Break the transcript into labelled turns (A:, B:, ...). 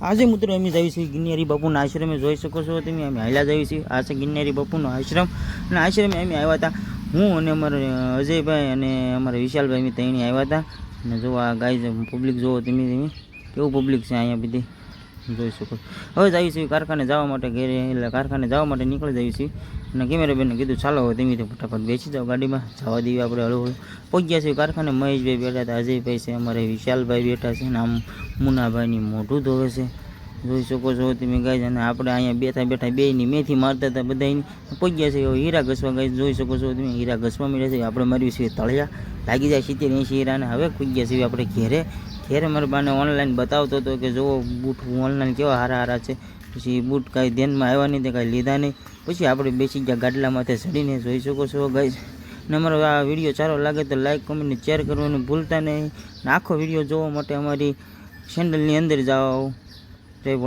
A: આજે મિત્રો અમે જઈએ છીએ ગિરનારી બાપુના આશ્રમે. જોઈ શકો છો તમે, અમે હાલ્યા જઈએ છીએ. આ છે ગિરનારી બાપુનો આશ્રમ. અને આશ્રમે અમે આવ્યા હતા. હું અને અમારા અજયભાઈ અને અમારા વિશાલભાઈ અમે ત્રણે આવ્યા હતા. અને જો આ ગાય પબ્લિક જોવો તમે તમે. કેવું પબ્લિક છે અહીંયા બધી? જોઈ શકો. હવે જઈએ છીએ કારખાને જવા માટે ઘેરે, એટલે કારખાને જવા માટે નીકળી જઈએ છીએ. અને કેમેરાબેનને કીધું, ચાલો હવે તો ફટાફટ બેસી જાઓ ગાડીમાં. જવા દઈએ આપણે હળવું હળવું. પહોંચ્યા છીએ કારખાને, મહેશભાઈ બેઠા હતા, અજયભાઈ છે, અમારે વિશાલભાઈ બેઠા છે, અને આમ મુનાભાઈની મોઢું ધોવે છે. જોઈ શકો છો તમે ગાય અને આપણે અહીંયા બેઠા બેઠા બેયની મેથી મારતા હતા બધાની પહોંચ્યા છે હીરા ઘસવા ગાય જોઈ શકો છો તમે, હીરા ઘસવા મળ્યા છે. આપણે મારી છે તળિયા. લાગી જાય સિત્તેર એંશી હીરાને. હવે ખુગ્યા છીએ આપણે ઘેરે. ઘેરે મારા બાને ઓનલાઈન બતાવતો હતો કે જુઓ બૂટ ઓનલાઈન કેવા હારા હારા છે. પછી બૂટ કાંઈ ધ્યાનમાં આવ્યા નહીં, તે કાંઈ લીધા નહીં. પછી આપણે બેસી ગયા ગાડલા માથે ચડીને જોઈ શકો છો ગાય અને અમારો આ વીડિયો સારો લાગે તો લાઇક કમેન્ટ શેર કરવાનું ભૂલતા નહીં. આખો વીડિયો જોવા માટે અમારી ચેનલની અંદર જાઓ. ભવાની.